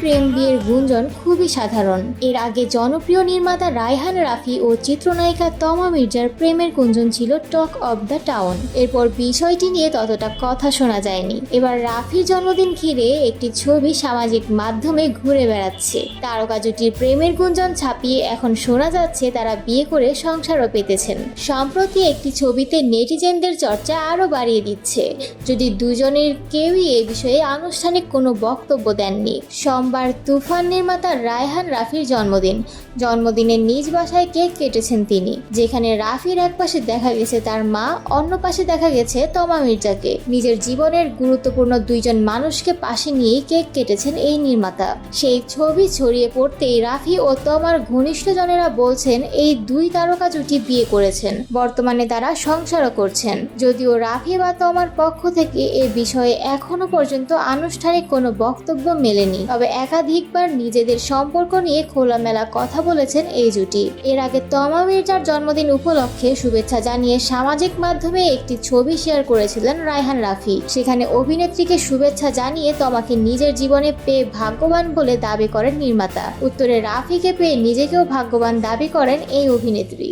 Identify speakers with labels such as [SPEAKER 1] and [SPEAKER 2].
[SPEAKER 1] গুঞ্জন খুবই সাধারণ। এর আগে জনপ্রিয় নির্মাতা রায়হান রাফি ও চিত্রনায়িকা তমা মির্জার প্রেমের গুঞ্জন ছিল টক অব দ্য টাউন। এরপর বিষয়টি নিয়ে ততটা কথা শোনা যায়নি। এবার রাফির জন্মদিন ঘিরে একটি ছবি সামাজিক মাধ্যমে ঘুরে বেড়াচ্ছে। তারকা জুটির প্রেমের গুঞ্জন ছাপিয়ে এখন শোনা যাচ্ছে তারা বিয়ে করে সংসারও পেতেছেন। সম্প্রতি একটি ছবিতে নেটিজেনদের চর্চা আরও বাড়িয়ে দিচ্ছে। যদি দুজনের কেউই এ বিষয়ে আনুষ্ঠানিক কোনো বক্তব্য দেননি সোমবার তুফান নির্মাতা রায়হান রাফির জন্মদিন। জন্মদিনের নিজ বাসায় কেক কেটেছেন তিনি, যেখানে রাফির এক পাশে দেখা গেছে তার মা, অন্য পাশে দেখা গেছে তমা মির্জাকে। নিজের জীবনের গুরুত্বপূর্ণ দুইজন মানুষকে পাশে নিয়েই কেক কেটেছেন এই নির্মাতা। সেই ছবি ছড়িয়ে পড়তেই রাফি ও তমার ঘনিষ্ঠজনেরা বলছেন, এই দুই তারকা জুটি বিয়ে করেছেন। বর্তমানে তারা সংসারও করছেন। যদিও রাফি বা তমার পক্ষ থেকে এ বিষয়ে এখনও পর্যন্ত আনুষ্ঠানিক কোনো বক্তব্য মেলেনি। তবে একাধিকবার নিজেদের সম্পর্ক নিয়ে খোলামেলা কথা বলেছেন এই জুটি। এর আগে তমা মির্জার জন্মদিন উপলক্ষে শুভেচ্ছা জানিয়ে সামাজিক মাধ্যমে একটি ছবি শেয়ার করেছিলেন রায়হান রাফি। সেখানে অভিনেত্রীকে শুভেচ্ছা জানিয়ে তমাকে নিজের জীবনে পেয়ে ভাগ্যবান বলে দাবি করেন নির্মাতা। উত্তরে রাফিকে পেয়ে নিজেকেও ভাগ্যবান দাবি করেন এই অভিনেত্রী।